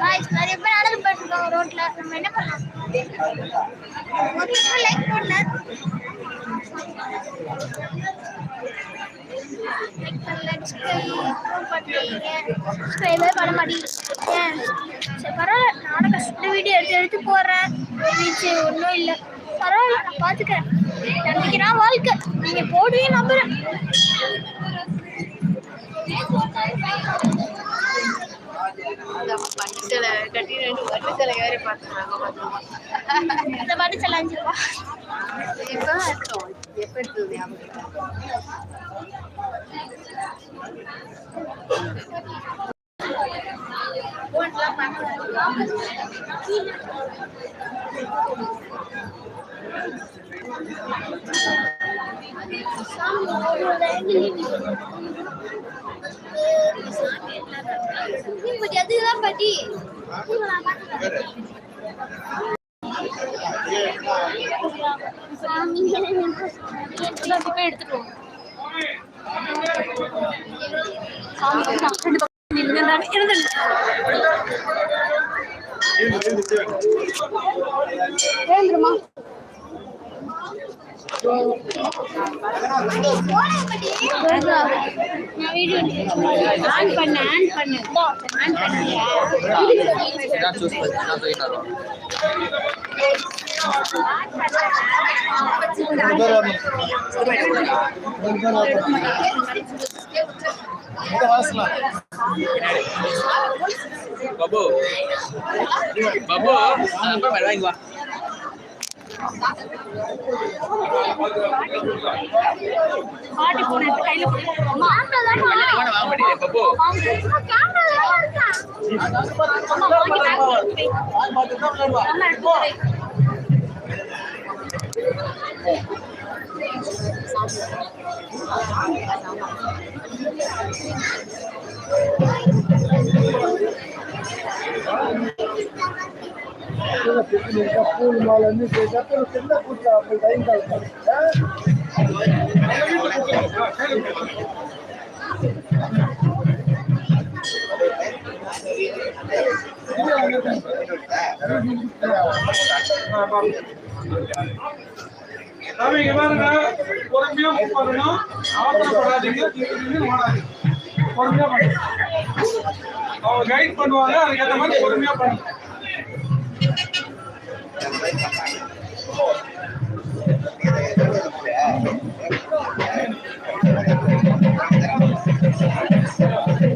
நிறைய பேர் நடந்து போயிட்டு இருக்காங்க ரோட்ல நம்ம என்ன பண்ணலாம்? ஒருத்தர் லைக் பண்ணல லைக் பண்ணல பண்ண மாட்டேங்க சரி பரவாயில்ல. நானும் கஷ்டப்பட்டு வீடியோ எடுத்து எடுத்து போடுறேன். ரீச் ஒன்றும் இல்லை. பரவாயில்ல நான் பார்த்துக்கிறேன் நம்பிக்கை நான் வாழ்க்கை. நீங்கள் போடுவீங்க நம்புறேன். பட்டுத்தலை கட்டி ரெண்டு பட்டுத்தலை வேற பார்த்துருக்காங்க இந்த பாட்டு செல்லாஞ்சிருவா இப்போ எடுத்தோம் எப்போ எடுத்தது ஞாபகம் பட்டி அதுதான் பட்டி பாபு பாபு எடுத்துக்கோங்க சாமி வந்து ரெண்டு பாட்டி போன எடுத்து கையில அம்மா వాడు పూలు మాలన్నీ చేసేప్పుడు కింద కూర్చో అప్పుడు టైం కలుగుతుంది சாமி இங்க பாருங்க பொறுமையா பண்ணணும் அவசரப்படாதீங்க திரும்பி ஓடாதீங்க பொறுமையா பண்ணுங்க அவங்க கைட் பண்ணுவாங்க அதுக்கேற்ற மாதிரி பொறுமையா பண்ணுங்க Thank you.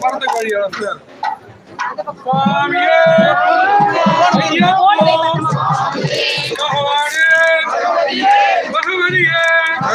Para que vaya a hacer. ¡Familia! ¡Familia!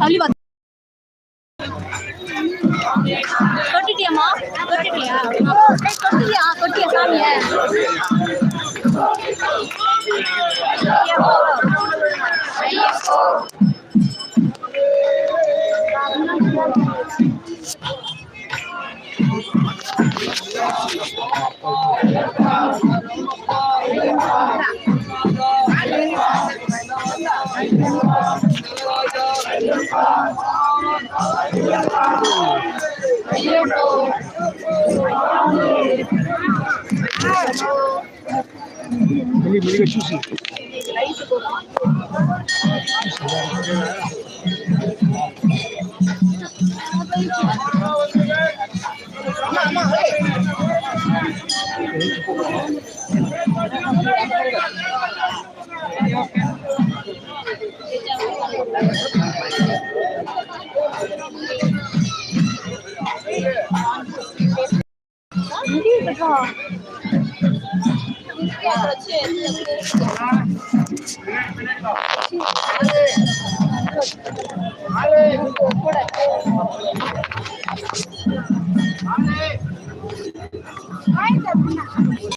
தள்ளி பார்த்து தொட்டிட்டியாம்மா தொட்டிட்டியா தொட்டிட்டியா தொட்டியா Beli beli sushi. Thank you. 아 니.